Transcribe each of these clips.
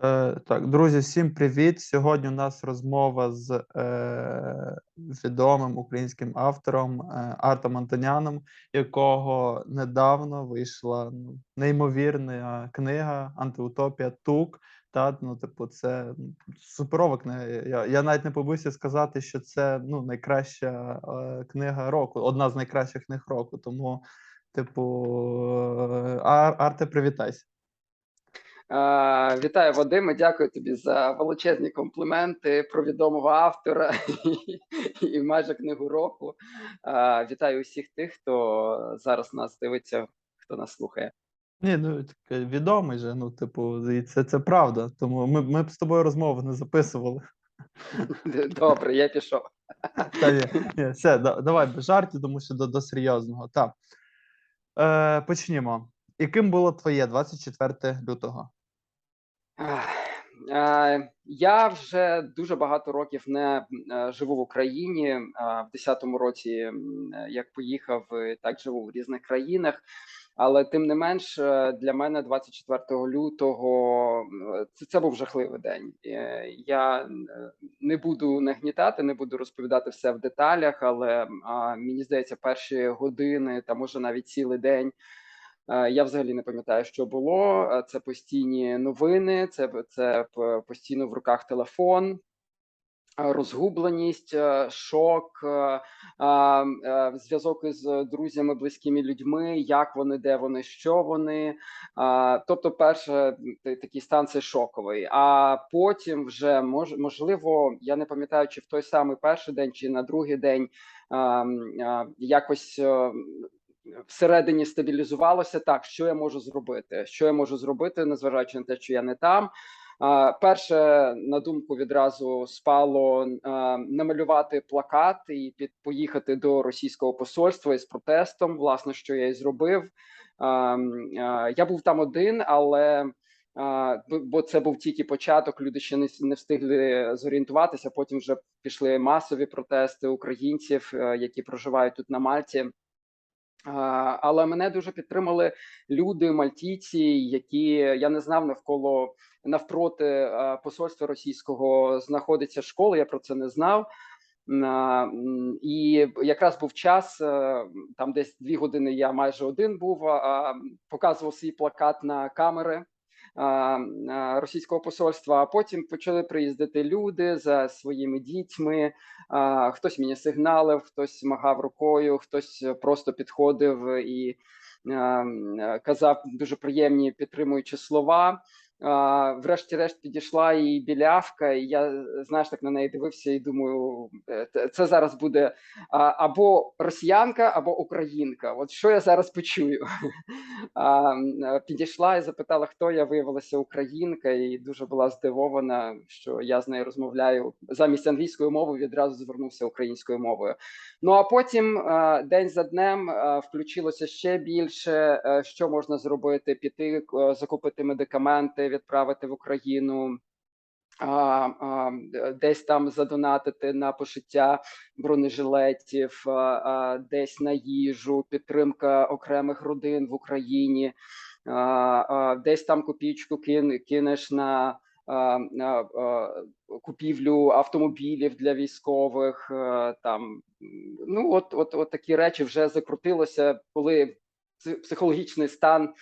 Е, так, друзі, всім привіт! Сьогодні у нас розмова з е, відомим українським автором е, Артем Антоняном, якого недавно вийшла ну, неймовірна книга Антиутопія Тук. Та, ну, типу, це ну, суперова книга. Я, я навіть не побоюся сказати, що це ну, найкраща е, книга року, одна з найкращих книг року. Тому, типу, е, Ар- Арте, привітайся. Е, Вітаю, Вадиме. Дякую тобі за величезні компліменти про відомого автора і, і майже книгу року. Е, Вітаю усіх тих, хто зараз нас дивиться, хто нас слухає. Ні, ну відомий же, ну, типу, і це, це правда. Тому ми, ми б з тобою розмову не записували. Добре, я пішов. Та ні, ні, все, да, давай без жартів, тому що до, до серйозного. Так. Е, почнімо. Яким було твоє 24 лютого? Е, Я вже дуже багато років не е, живу в Україні. Е, В 10-му році, як поїхав, так живу в різних країнах. Але тим не менш, для мене 24 лютого це, це був жахливий день. Я не буду нагнітати, не буду розповідати все в деталях, але мені здається, перші години та може навіть цілий день. Е, Я взагалі не пам'ятаю, що було. Е, Це постійні новини, це, це постійно в руках телефон, е, розгубленість, шок, зв'язок із друзями, близькими людьми, як вони, де вони, що вони. Тобто, перше такий стан це шоковий. А потім вже мож, можливо, я не пам'ятаю, чи в той самий перший день, чи на другий день а, м, а, якось. Всередині стабілізувалося так, що я можу зробити? Що я можу зробити, незважаючи на те, що я не там. Перше на думку відразу спало намалювати плакат і під поїхати до російського посольства із протестом. Власне, що я і зробив. Я був там один, але бо це був тільки початок. Люди ще не, встигли зорієнтуватися. Потім вже пішли масові протести українців, е, які проживають тут на Мальті. Але мене дуже підтримали люди, мальтійці, які я не знав навколо навпроти посольства російського знаходиться школа. Я про це не знав. І якраз був час, е, там десь дві години я майже один був, показував свій плакат на камери російського посольства. А потім почали приїздити люди за своїми дітьми. Хтось мені сигналив, хтось махав рукою, хтось просто підходив і а, м, е, казав дуже приємні підтримуючі слова. Врешті-решт підійшла і білявка, і я знаєш, так на неї дивився і думаю, е, це- зараз буде або росіянка, або українка. От що я зараз почую? Підійшла і запитала, хто я виявилася українка, і дуже була здивована, що я з нею розмовляю замість англійської мови. Відразу звернувся українською мовою. Ну а потім день за днем включилося ще більше. е, Що можна зробити? Піти е, закупити медикаменти, відправити в Україну. А, а, десь там задонатити на пошиття бронежилетів, а, а, десь на їжу, підтримка окремих родин в Україні, а, а, десь там копійку кин, кинеш на а, а, купівлю автомобілів для військових. а, Там ну от, от, от такі речі вже закрутилося, коли психологічний стан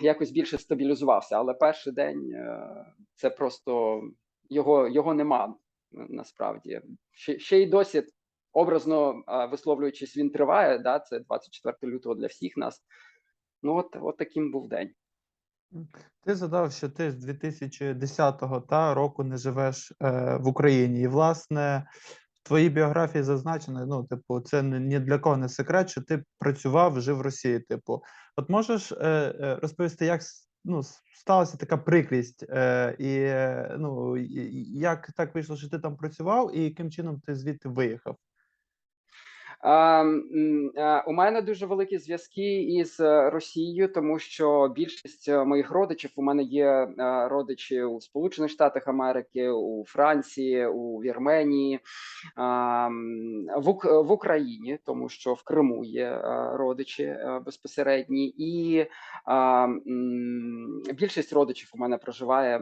якось більше стабілізувався. Але перший день е, це просто його, його нема е, насправді. Ще, ще й досі, образно висловлюючись, він триває. Да, це 24 лютого для всіх нас. Ну, от, от таким був день. Ти задав, що ти з 2010 та, року не живеш е, в Україні. І, власне, твоїй біографії зазначено, ну, типу, це ні для кого не секрет, що ти працював, жив в Росії. Типу, от можеш е, е, розповісти, як ну, сталася така прикрість, е, і е, ну, як так вийшло, що ти там працював, і яким чином ти звідти виїхав? У мене дуже великі зв'язки із е, Росією, тому що більшість е, моїх родичів у мене є е, родичі у Сполучених Штатах Америки, у Франції, у Вірменії, в, Ук- в Україні, тому що в Криму є родичі безпосередні, і більшість родичів у мене проживає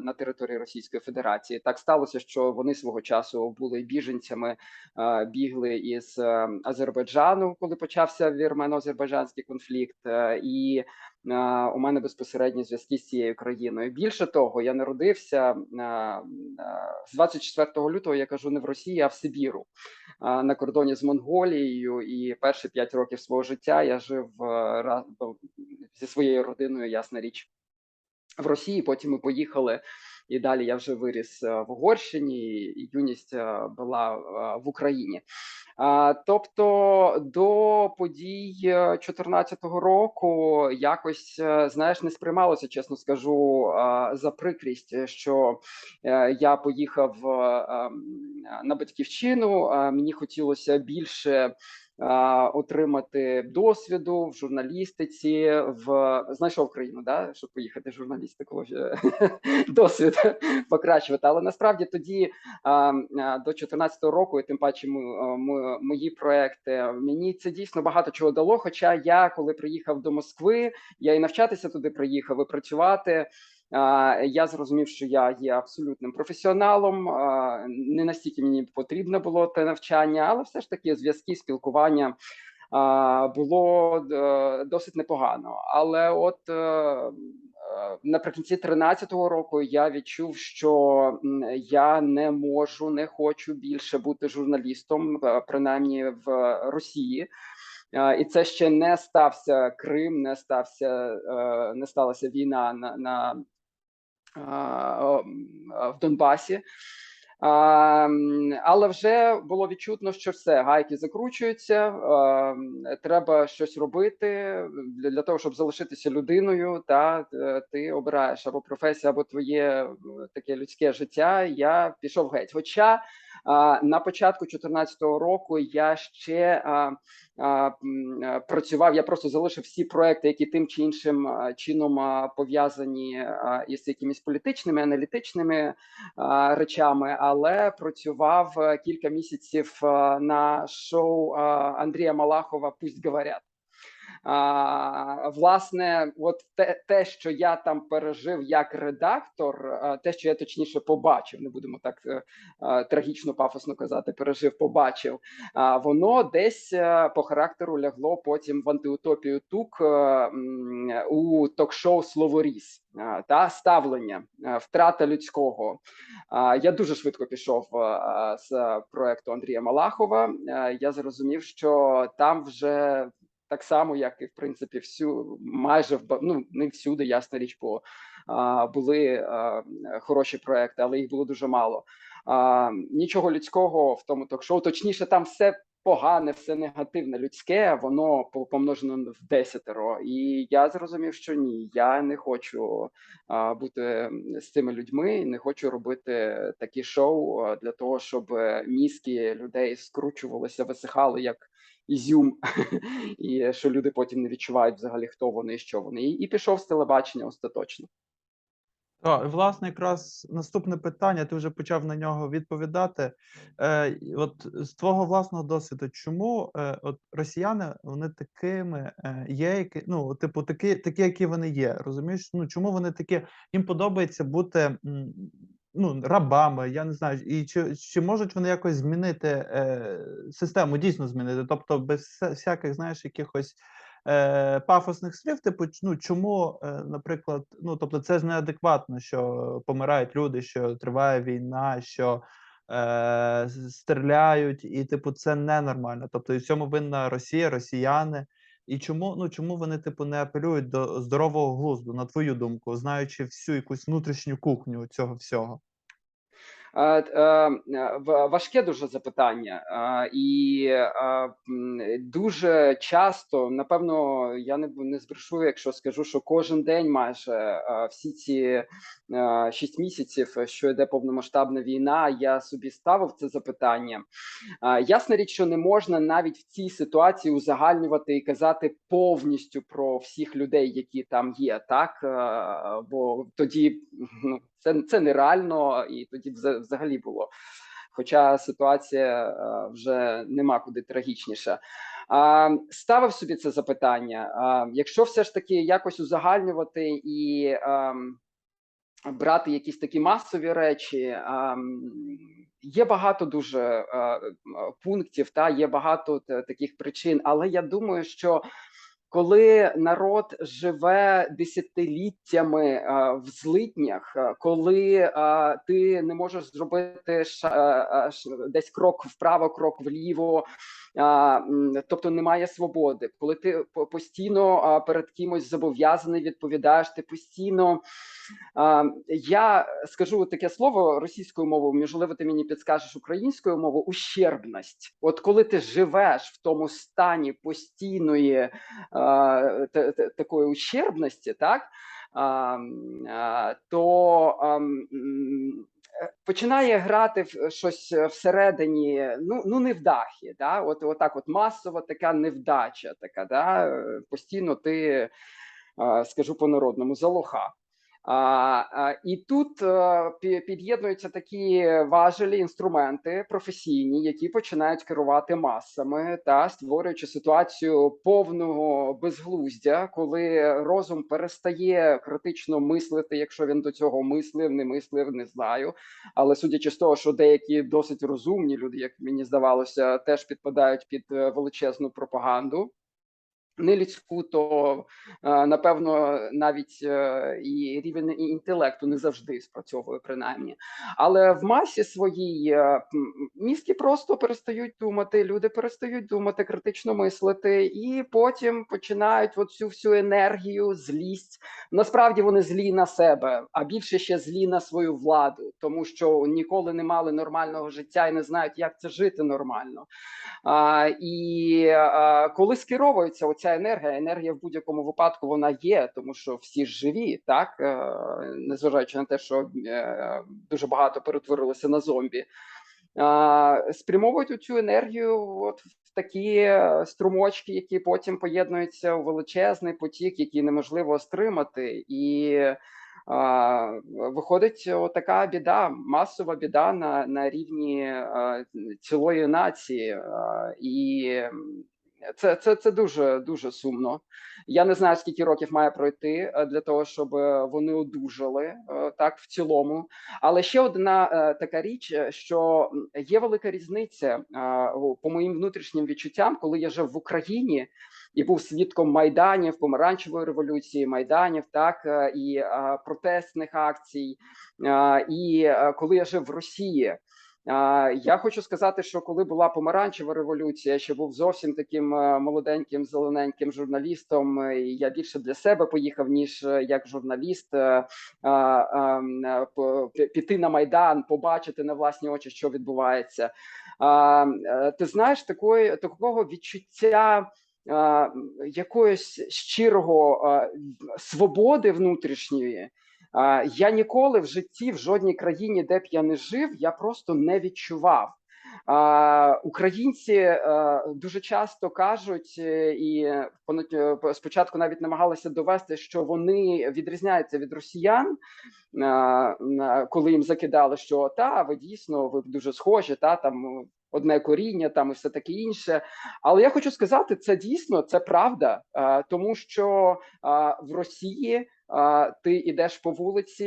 на території Російської Федерації. Так сталося, що вони свого часу були біженцями бігли із е, Азербайджану, коли почався вірмено-азербайджанський конфлікт, е, і е, у мене безпосередні зв'язки з цією країною. Більше того, я народився е, з 24 лютого. Я кажу не в Росії, а в Сибіру на кордоні з Монголією. І перші п'ять років свого життя я жив зі своєю родиною, ясна річ. В Росії потім ми поїхали і далі я вже виріс е, в Угорщині, і юність е, була е, в Україні. Тобто до подій 2014 року якось е, знаєш не сприймалося, чесно скажу, за прикрість, що е, я поїхав е, ем, на батьківщину. Мені хотілося більше. А, Отримати досвіду в журналістиці, в знайшов країну, да, щоб поїхати в журналістику, е, досвід покращувати. Але насправді тоді а, а, до 2014 року, і тим паче ми, мої проекти, мені це дійсно багато чого дало. Хоча я, коли приїхав до Москви, я і навчатися туди приїхав, і працювати. Я зрозумів, що я є абсолютним професіоналом. Не настільки мені потрібно було те навчання, але все ж таки зв'язки, спілкування було е, досить непогано. Але от е, е, наприкінці 2013 року я відчув, що я не можу, не хочу більше бути журналістом, принаймні в Росії. І це ще не стався Крим, не стався, не сталася війна на, на в Донбасі. Але вже було відчутно, що все гайки закручуються. Треба щось робити для, того, щоб залишитися людиною. Та е, ти обираєш або професію, або твоє таке людське життя. Я пішов геть. Хоча на початку 2014 року я ще е, працював. Я просто залишив всі проекти, які тим чи іншим чином а, пов'язані із якимись політичними, аналітичними речами, але працював е, кілька місяців на шоу Андрія Малахова Пусть говорять. А, власне, от те, те, що я там пережив як редактор, те, що я точніше побачив, не будемо так е, е, трагічно пафосно казати, пережив, побачив. А, воно десь е, по характеру лягло потім в антиутопію тук у ток-шоу Словоріз та ставлення, втрата людського. Я дуже швидко пішов з проекту Андрія Малахова. Я зрозумів, що там вже так само, як і в принципі, всю майже в ну не всюди, ясна річ, бо а, були а, хороші проекти, але їх було дуже мало. А, нічого людського в тому ток-шоу. Точніше, там все погане, все негативне, людське, воно по- помножено в десятеро. І я зрозумів, що ні, я не хочу а, бути з цими людьми, не хочу робити такі шоу для того, щоб е, мізки людей скручувалися, висихали як ізюм, і що люди потім не відчувають взагалі, хто вони що вони. І, пішов з телебачення остаточно. Так, власне, якраз наступне питання, ти вже почав на нього відповідати. Е, от з твого власного досвіду, чому е, от росіяни вони такими е, є, які, ну, типу, такі, такі, які вони є, розумієш? Ну, чому вони такі, їм подобається бути ну, рабами, я не знаю, і чи, чи можуть вони якось змінити е, систему, дійсно змінити, тобто без всяких, знаєш, якихось е, пафосних слів, типу, ну чому, е, наприклад, ну тобто, це ж неадекватно, що помирають люди, що триває війна, що е, стріляють, і типу, це ненормально. Тобто, і в цьому винна Росія, росіяни. І чому, ну чому вони, типу, не апелюють до здорового глузду, на твою думку, знаючи всю якусь внутрішню кухню цього всього? Е, е, в- Важке дуже запитання, Е, і е, дуже часто, напевно, я не не збрешу, якщо скажу, що кожен день майже е, всі ці е, шість місяців, що йде повномасштабна війна, я собі ставив це запитання. Е, Ясна річ, що не можна навіть в цій ситуації узагальнювати і казати повністю про всіх людей, які там є, так Е, бо тоді ну, це, це нереально, і тоді вза- взагалі було. Хоча ситуація е, вже нема куди трагічніша. Ставив собі це запитання. Якщо все ж таки якось узагальнювати і ем, брати якісь такі масові речі, ем, є багато дуже е, пунктів, та є багато таких причин, але я думаю, що коли народ живе десятиліттями е, в злитнях, е, коли е, ти не можеш зробити десь крок вправо, крок вліво, тобто немає свободи, коли ти постійно перед кимось зобов'язаний відповідаєш, ти постійно. Я скажу таке слово російською мовою, можливо, ти мені підскажеш українською мовою ущербність. От коли ти живеш в тому стані постійної та- та- такої ущербності, так то починає грати в щось всередині, ну ну невдахи. Да? От, так, от масова така невдача, така, да? е, постійно ти, скажу по-народному, залоха. І тут е, під'єднуються такі важелі інструменти професійні, які починають керувати масами та створюючи ситуацію повного безглуздя, коли розум перестає критично мислити, якщо він до цього мислив, не мислив, не знаю. Але судячи з того, що деякі досить розумні люди, як мені здавалося, теж підпадають під е, величезну пропаганду. Не людську, то е, напевно навіть е, і рівень інтелекту не завжди спрацьовує, принаймні. Але в масі своїй е, мізки просто перестають думати, люди перестають думати, критично мислити, і потім починають от цю всю енергію, злість. Насправді вони злі на себе, а більше ще злі на свою владу, тому що ніколи не мали нормального життя і не знають, як це жити нормально. А, і а, коли скеровується оця енергія, енергія в будь-якому випадку вона є, тому що всі ж живі, так? Е, незважаючи на те, що е, дуже багато перетворилося на зомбі. Спрямовують цю енергію от в такі е, струмочки, які потім поєднуються у величезний потік, який неможливо стримати, і виходить така біда, масова біда на, на рівні цілої нації, і це, це, це дуже дуже сумно. Я не знаю, скільки років має пройти е, для того, щоб е, вони одужали е, так в цілому. Але ще одна така річ, що є велика різниця по моїм внутрішнім відчуттям, коли я жив в Україні і був свідком майданів, помаранчевої революції, майданів, так і протестних акцій. І коли я жив в Росії. Я хочу сказати, що коли була помаранчева революція, я ще був зовсім таким е, молоденьким, зелененьким журналістом. е, і Я більше для себе поїхав, ніж е, як журналіст піти на майдан, побачити на власні очі, що відбувається. Ти знаєш такої такого відчуття. Якоїсь щирого свободи внутрішньої, Я ніколи в житті в жодній країні, де б я не жив, я просто не відчував. Українці е, дуже часто кажуть, е, і е, спочатку навіть намагалися довести, що вони відрізняються від росіян, коли їм закидали, що та ви дійсно ви дуже схожі, та там одне коріння, там і все таке інше. Але я хочу сказати, це дійсно це правда, тому що в Росії. Ти йдеш по вулиці.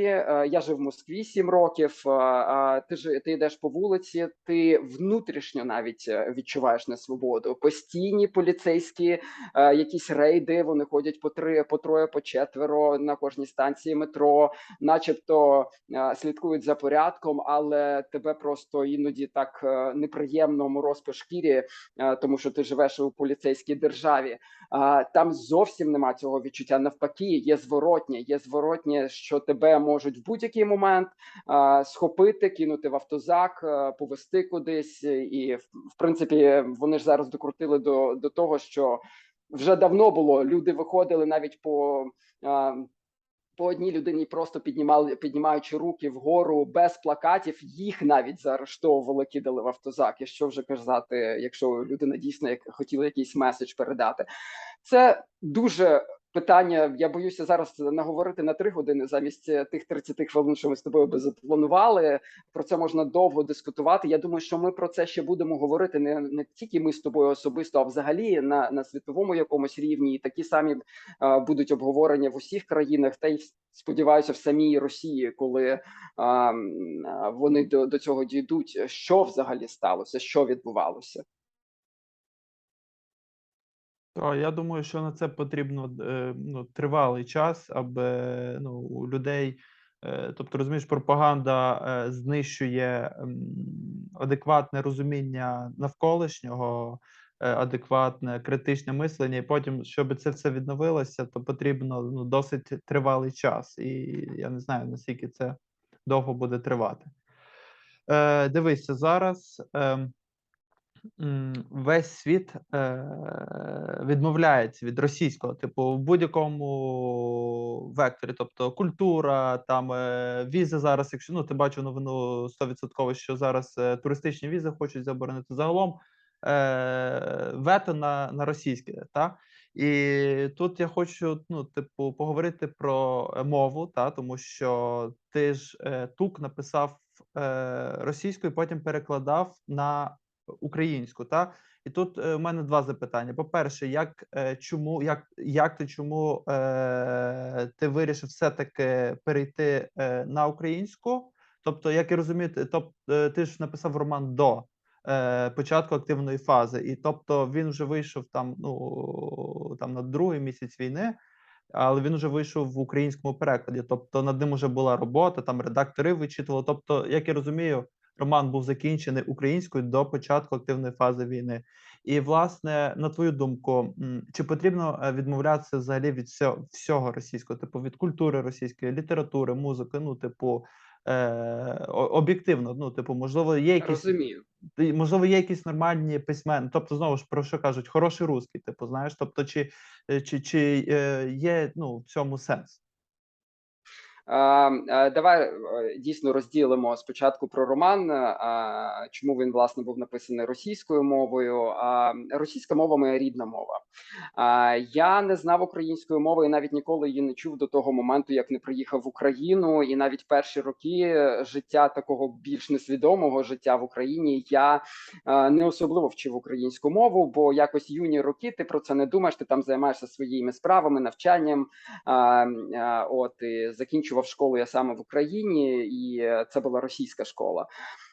Я жив в Москві сім років. а, Ти ж ти йдеш по вулиці, ти внутрішньо навіть е, відчуваєш несвободу. Постійні поліцейські е, якісь рейди. Вони ходять по три, по троє, по четверо на кожній станції метро, начебто е, слідкують за порядком, але тебе просто іноді так е, неприємно мороз шкірі, е, тому що ти живеш у поліцейській державі. Там зовсім нема цього відчуття. Навпаки, є зворотні зворотнє. Є зворотнє, що тебе можуть в будь-який момент а, схопити, кинути в автозак, а, повести кудись. І в, принципі, вони ж зараз докрутили до, до того, що вже давно було. Люди виходили навіть по. А, по одній людині просто піднімали, піднімаючи руки вгору без плакатів, їх навіть заарештовували, кидали в автозак. І що вже казати, якщо людина дійсно хотіла якийсь меседж передати, це дуже питання. Я боюся зараз наговорити на три години замість е, тих 30 хвилин, що ми з тобою би запланували. Про це можна довго дискутувати. Я думаю, що ми про це ще будемо говорити не, не тільки ми з тобою особисто, а взагалі на, на світовому якомусь рівні. І такі самі е, будуть обговорення в усіх країнах, та й сподіваюся, в самій Росії, коли м, е, вони до, до цього дійдуть. Що взагалі сталося, що відбувалося. То я думаю, що на це потрібно е, ну, тривалий час, аби ну, у людей, е, тобто розумієш, пропаганда е, знищує адекватне розуміння навколишнього, е, адекватне критичне мислення, і потім, щоб це все відновилося, то потрібно ну, досить тривалий час. І я не знаю, наскільки це довго буде тривати. Е, дивися, зараз. м, весь світ е, відмовляється від російського, типу, в будь-якому векторі, тобто культура, там е, візи зараз, якщо ну ти бачив новину 100%, що зараз е, туристичні візи хочуть заборонити. Загалом вето на, на російське, та? І тут я хочу ну, типу, поговорити про мову, та? Тому що ти ж тук написав російською, потім перекладав на українську, та і тут е, у мене два запитання. По-перше, як е, чому, як, як ти чому е, ти вирішив все-таки перейти е, на українську? Тобто, як я розумію, ти- тоб, е, ти ж написав роман до е, початку активної фази, і тобто він вже вийшов там, ну там на другий місяць війни. Але він вже вийшов в українському перекладі, тобто над ним вже була робота, там редактори вичитували. Тобто, як я розумію, роман був закінчений українською до початку активної фази війни. І, власне, на твою думку, чи потрібно е, відмовлятися взагалі від всього, російського, типу від культури російської, літератури, музики, ну, типу, е, об'єктивно, ну, типу, можливо, є якісь Розумію. можливо, є якісь нормальні письменні, тобто, знову ж про що кажуть, хороший русський, типу, знаєш, тобто, чи, е, чи, чи е, є ну, в цьому сенс? А, а, Давай е, дійсно розділимо спочатку про роман. Чому він власне був написаний російською мовою? Російська мова моя рідна мова. Я не знав української мови і навіть ніколи її не чув до того моменту, як не приїхав в Україну. І навіть перші роки життя такого більш несвідомого життя в Україні я е, не особливо вчив українську мову, бо якось юні роки ти про це не думаєш. Ти там займаєшся своїми справами, навчанням. От і закінчував школу я саме в Україні, і це була російська школа.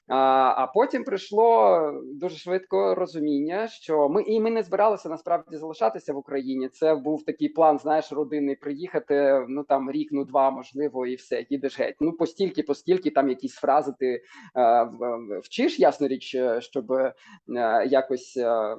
А, потім прийшло дуже швидко розуміння, що ми і ми не збиралися насправді залишатися в Україні. Це був такий план, знаєш, родинний приїхати. Ну там рік, ну два, можливо, і все, їдеш геть. Ну постільки, постільки там якісь фрази ти е, вчиш, ясна річ, е, щоб е, якось. е,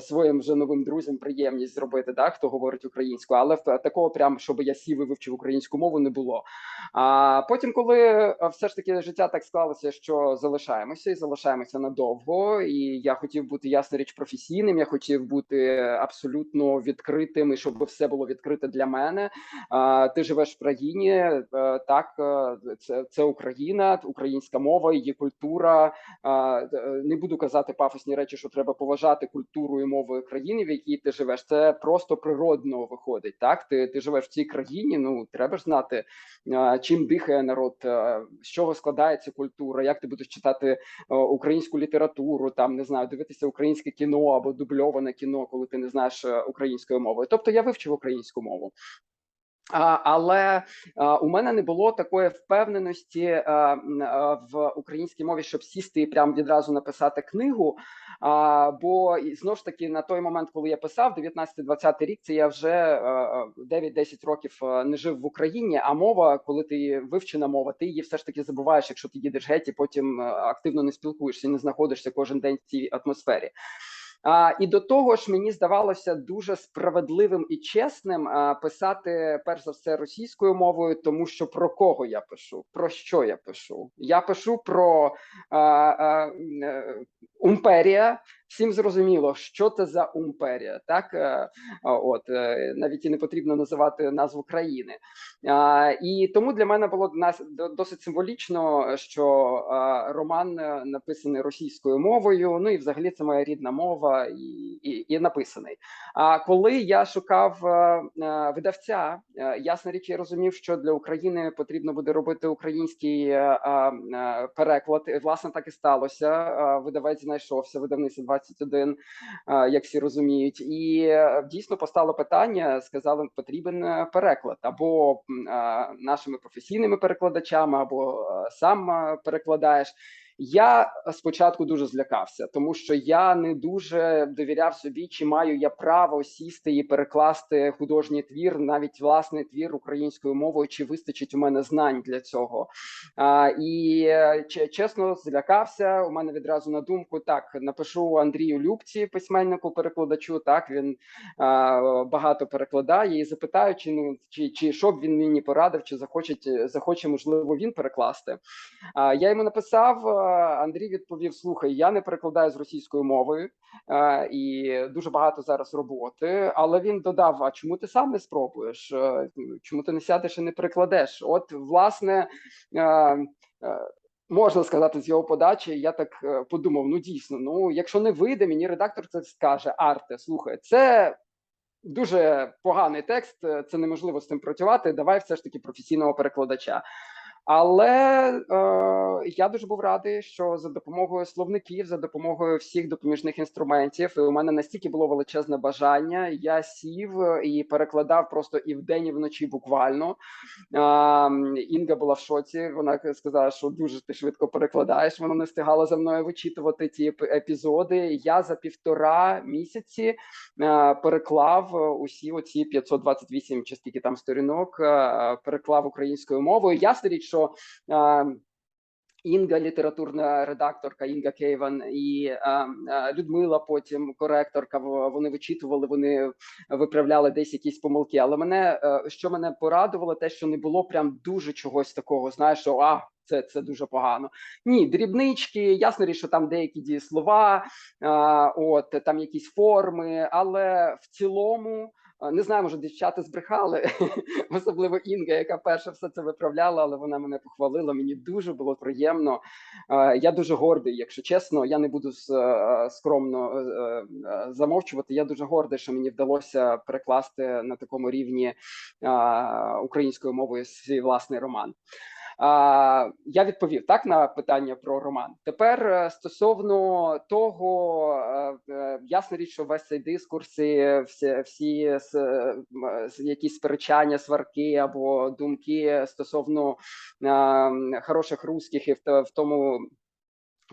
Своїм вже новим друзям приємність зробити, да, хто говорить українською, але такого прям, щоб я сів і вивчив українську мову, не було. А потім, коли е, все ж таки життя так склалося, що залишаємося і залишаємося надовго, і я хотів бути ясна річ професійним. Я хотів бути абсолютно відкритим, і щоб все було відкрите для мене. А, ти живеш в країні, е, так е, це, це Україна, українська мова, її культура. А, е, не буду казати пафосні речі, що треба поважати культуру і мови країни, в якій ти живеш. Це просто природно виходить. Так, ти, ти живеш в цій країні. Ну треба ж знати, чим дихає народ, з чого складається культура, як ти будеш читати українську літературу, там не знаю, дивитися українське кіно або дубльоване кіно, коли ти не знаєш е, української мови. Тобто я вивчив українську мову. Але у мене не було такої впевненості м, а, в українській мові, щоб сісти і прям відразу написати книгу. Бо і знову ж таки на той момент, коли я писав, 19-20 рік, це я вже а, 9-10 років не жив в Україні. А мова, коли ти вивчена мова, ти її все ж таки забуваєш, якщо ти їдеш геть і потім активно не спілкуєшся, не знаходишся кожен день в цій атмосфері. А, і до того ж, мені здавалося дуже справедливим і чесним а, писати перш за все російською мовою, тому що про кого я пишу, про що я пишу? Я пишу про а, а, імперія. Всім зрозуміло, що це за умперія, так Е, от е, навіть і не потрібно називати назву країни. І тому для мене було досить символічно, що роман е, написаний російською мовою. Ну і взагалі це моя рідна мова, і, і, і написаний. А коли я шукав видавця, ясна річ, я розумів, що для України потрібно буде робити український переклад. Власне, так і сталося. Видавець знайшовся, видавництво 21, е, як всі розуміють, і е, дійсно постало питання: сказали, потрібен е, переклад або нашими професійними перекладачами, або сам перекладаєш. Я спочатку дуже злякався, тому що я не дуже довіряв собі, чи маю я право сісти і перекласти художній твір, навіть власний твір українською мовою, чи вистачить у мене знань для цього. А, і чесно злякався. У мене відразу на думку так напишу Андрію Любці, письменнику, перекладачу. Так він а, багато перекладає і запитаю, чи ну чи, чи що б він мені порадив, чи захоче захоче, можливо, він перекласти. А, я йому написав. А, Андрій відповів: Слухай, я не перекладаю з російською мовою, і дуже багато зараз роботи. Але він додав: А чому ти сам не спробуєш? Е, Чому ти не сядеш і не перекладеш? От, власне. е, е, Можна сказати, з його подачі, я так е, подумав: ну дійсно, ну якщо не вийде, мені редактор це скаже: Арте, слухай, це дуже поганий текст, е, це неможливо з цим працювати. Давай все ж таки професійного перекладача. Але е, я дуже був радий, що за допомогою словників, за допомогою всіх допоміжних інструментів, і у мене настільки було величезне бажання. Я сів е, і перекладав просто і вдень, і вночі буквально. А, Інга була в шоці. Вона сказала, що дуже ти швидко перекладаєш. Вона не встигала за мною вичитувати ті епізоди. Я за півтора місяці е, переклав е, усі оці 528 чи скільки там сторінок, е, переклав українською мовою. Ясна річ, що е, Інга, літературна редакторка Інга Кейван і е, е, Людмила, потім коректорка. Вони вичитували, вони виправляли десь якісь помилки. Але мене що мене порадувало, те, що не було прям дуже чогось такого. Знаєш, що а. Це це дуже погано. Ні, дрібнички, ясно річ, що там деякі дієслова, а, от там якісь форми, але в цілому а, не знаю, може дівчата збрехали, особливо Інга, яка перша все це виправляла, але вона мене похвалила. Мені дуже було приємно. Я дуже гордий, якщо чесно. Я не буду е, скромно е, е, замовчувати. Я дуже гордий, що мені вдалося перекласти на такому рівні українською мовою свій власний роман. Я відповів так на питання про роман. Тепер е, стосовно того, е, е, ясна річ, що весь цей дискурс, і всі, всі якісь сперечання, сварки або думки стосовно хороших русських і в тому.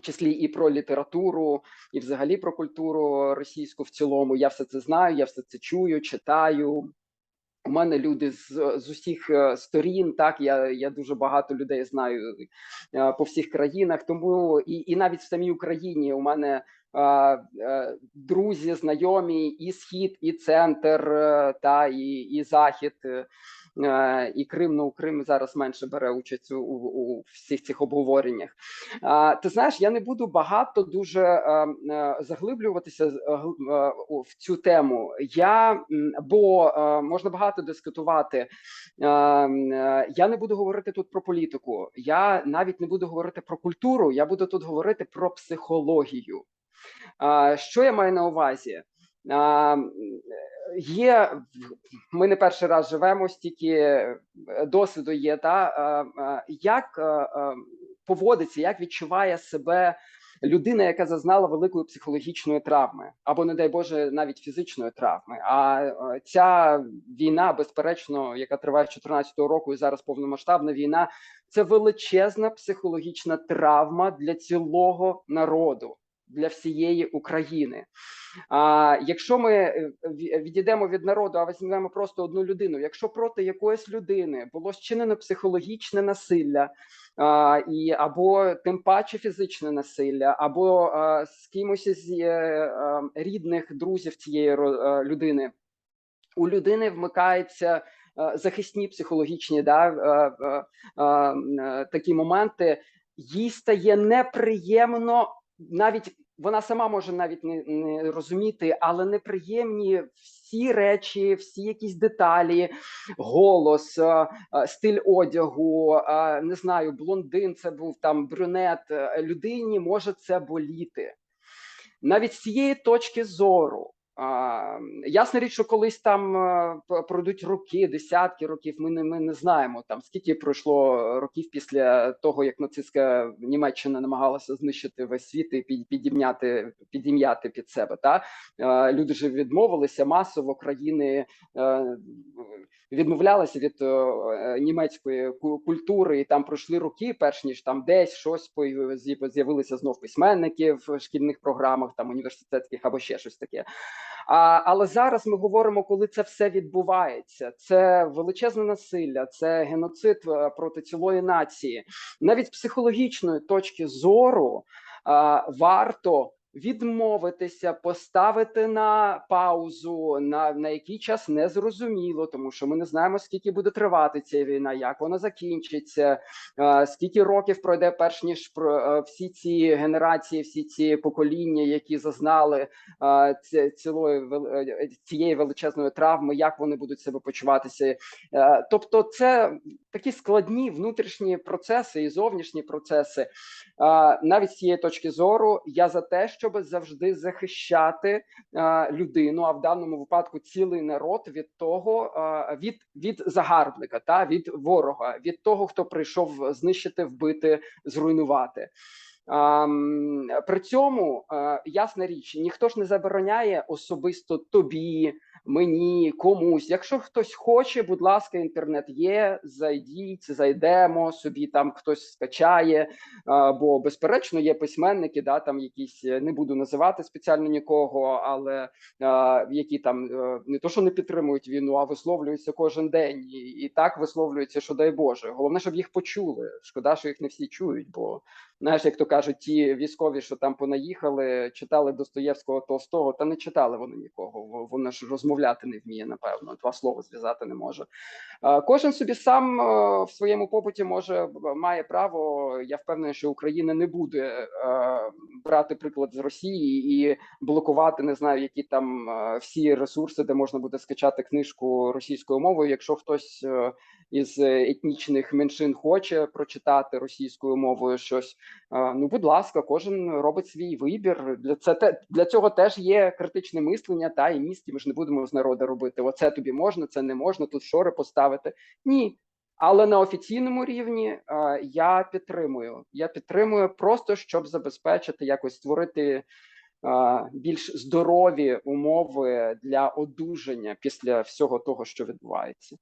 Числі і про літературу, і взагалі про культуру російську в цілому. Я все це знаю, я все це чую, читаю. У мене люди з, з усіх е, сторін. Так я, я дуже багато людей знаю е, по всіх країнах. Тому і, і навіть в самій Україні у мене а, а, друзі, знайомі, і схід, і центр, е, та і, і захід. Е, е, І Крим, ну Крим зараз менше бере участь у, у, у всіх цих обговореннях. Ти знаєш, я не буду багато дуже е, е, заглиблюватися е, е, в цю тему. Я бо е, можна багато дискутувати. Е, м, е, я не буду говорити тут про політику. Я навіть не буду говорити про культуру. Я буду тут говорити про психологію. Що я маю на увазі? Є ми не перший раз живемо, стільки е, досвіду є. Та а, а, як поводиться, як відчуває себе людина, яка зазнала великої психологічної травми, або, не дай Боже, навіть фізичної травми. А е, ця війна, безперечно, яка триває з 14 року, і зараз повномасштабна війна, це величезна психологічна травма для цілого народу. Для всієї України. А якщо ми е, відійдемо від народу, а візьмемо просто одну людину, якщо проти якоїсь людини було зчинено психологічне насилля, а, і або тим паче фізичне насилля, або а, з кимось із е, е, рідних друзів цієї е, людини, у людини вмикаються е, захисні психологічні да, е, е, е, такі моменти, їй стає неприємно навіть. Вона сама може навіть не, не розуміти, але неприємні всі речі, всі якісь деталі, голос, е, е, стиль одягу, е, не знаю, блондин це був там брюнет. Людині може це боліти. Навіть з цієї точки зору. Ясна річ, що колись там е, пройдуть роки, десятки років. Ми не ми не знаємо там скільки пройшло років після того, як нацистська Німеччина намагалася знищити весь світ і під- підім'яти підім'яти під себе. Та Е, люди ж відмовилися масово країни. е, Відмовлялися від німецької культури, і там пройшли роки, перш ніж там десь щось з'явилися знов письменники в шкільних програмах, там університетських або ще щось таке. А, але зараз ми говоримо, коли це все відбувається. Це величезне насилля, це геноцид е, проти цілої нації. Навіть з психологічної точки зору а, варто відмовитися, поставити на паузу, на, на який час не зрозуміло, тому що ми не знаємо, скільки буде тривати ця війна, як вона закінчиться, е, скільки років пройде, перш ніж про е, всі ці генерації, всі ці покоління, які зазнали е, ці- цілої е, цієї величезної травми, як вони будуть себе почуватися. Е, Тобто, це такі складні внутрішні процеси і зовнішні процеси. Навіть з цієї точки зору я за те, щоб завжди захищати а, людину, а в даному випадку цілий народ від того, а, від, від загарбника, та від ворога, від того, хто прийшов знищити, вбити, зруйнувати. А, при цьому а, ясна річ, ніхто ж не забороняє особисто тобі, мені, комусь. Якщо хтось хоче, будь ласка, інтернет є. Зайдіть, зайдемо собі. Там хтось скачає. Бо безперечно є письменники, да там якісь е, не буду називати спеціально нікого, але які там е, не то, що не підтримують війну, а висловлюються кожен день, і, і так висловлюються, що дай Боже. Головне, щоб їх почули. Шкода, що їх не всі чують. Бо знаєш, як то кажуть, ті військові, що там понаїхали, читали Достоєвського Толстого, та не читали вони нікого. Во- Вона ж розмовляти не вміє, напевно, два слова зв'язати не може. Кожен собі сам е, в своєму побуті може має право. Я впевнений, що Україна не буде е, брати приклад з Росії і блокувати, не знаю, які там е, всі ресурси, де можна буде скачати книжку російською мовою. Якщо хтось із етнічних меншин хоче прочитати російською мовою щось, е, ну будь ласка, кожен робить свій вибір. Для це для цього теж є критичне мислення та і місті. Ми ж не будемо з народу робити. Оце тобі можна, це не можна. Тут шори поставити. Ні. Але на офіційному рівні е, я підтримую. Я підтримую просто щоб забезпечити якось створити е, більш здорові умови для одужання після всього того, що відбувається.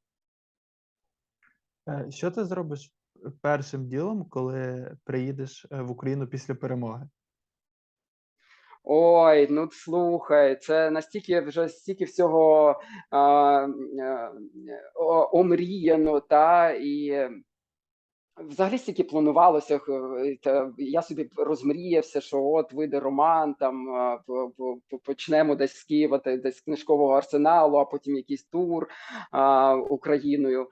Е, Що ти зробиш першим ділом, коли приїдеш е, в Україну після перемоги? Ой, ну слухай, це настільки вже стільки всього а, е, о- омріяно, та і взагалі стільки планувалося. Та я собі розмріявся, що от вийде роман, там а, по- по- по- почнемо десь з Києва, десь з книжкового арсеналу, а потім якийсь тур а, Україною.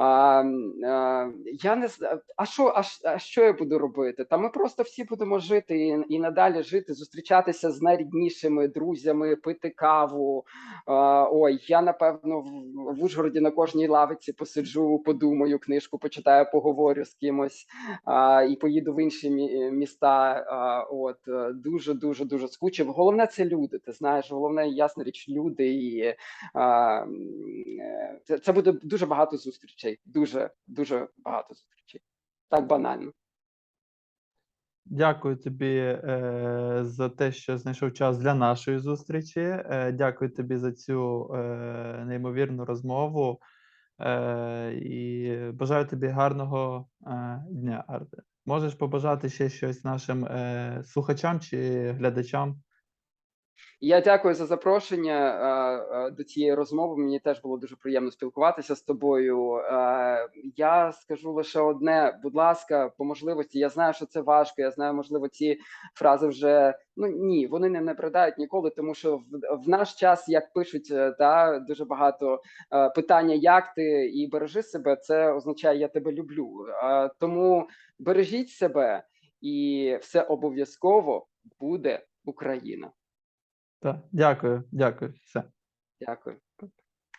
А, а, я не а що, а, а що я буду робити? Та ми просто всі будемо жити і, і надалі жити, зустрічатися з найріднішими друзями, пити каву. А, ой, я напевно в, Ужгороді на кожній лавиці посиджу, подумаю, книжку почитаю, поговорю з кимось а, і поїду в інші мі- міста. А, от е, дуже дуже дуже скучив. Головне це люди. Ти знаєш, головне ясна річ, люди і а, е, це, це буде дуже багато зустрічей. Дуже дуже багато зустрічей. Так банально. Дякую тобі е, за те, що знайшов час для нашої зустрічі. Е, дякую тобі за цю е, неймовірну розмову. Е, і бажаю тобі гарного е, дня, Арте. можеш побажати ще щось нашим е, слухачам чи глядачам? Я дякую за запрошення е, е, до цієї розмови. Мені теж було дуже приємно спілкуватися з тобою. Е, Я скажу лише одне: будь ласка, по можливості. Я знаю, що це важко. Я знаю, можливо, ці фрази вже ну ні, вони не напродають ніколи, тому що в, в наш час, як пишуть, та дуже багато питання, як ти і бережи себе, це означає я тебе люблю. Тому бережіть себе, і все обов'язково буде Україна. Так, дякую, дякую. Все. Дякую.